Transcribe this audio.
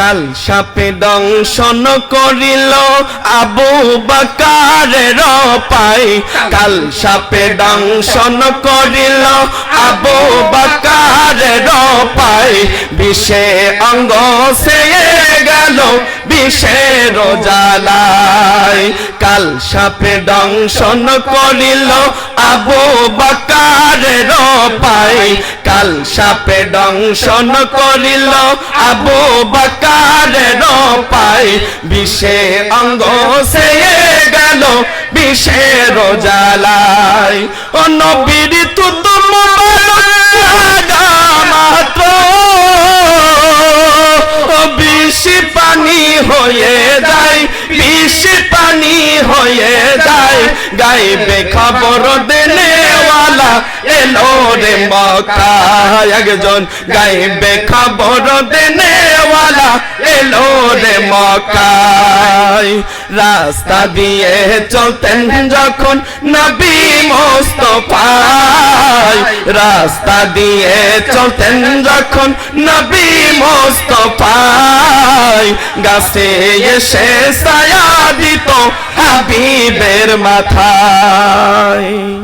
কাল সাপে দংশন করিল আবু বাকারের পাই। কাল সাপে দংশন করিল আবু বাকারের পাই। বিষে অঙ্গ সে গেল বিষের জ্বালায় কাল সাপে দংশন করিল আবু বাকারের পাই। কাল সাপে দংশন করিল আবু বাকারের পাই। বিষে অঙ্গ সে গেল বিষের জ্বালায় ও নবীর তুত মাত্র। বেশি পানি হয়ে যায় বেশি পানি হয়ে যায়। গাইবে খবর দেনেওয়ালা এলো রে মক্কা একজন গাইবে খবর দেনেওয়ালা মক্কায় রাস্তা দিয়ে চলতেন যখন নবী মোস্তফায় রাস্তা দিয়ে চলতেন যখন নবী মোস্তফায় গাছে এসে ছায়া দিত হাবিবের মাথায়।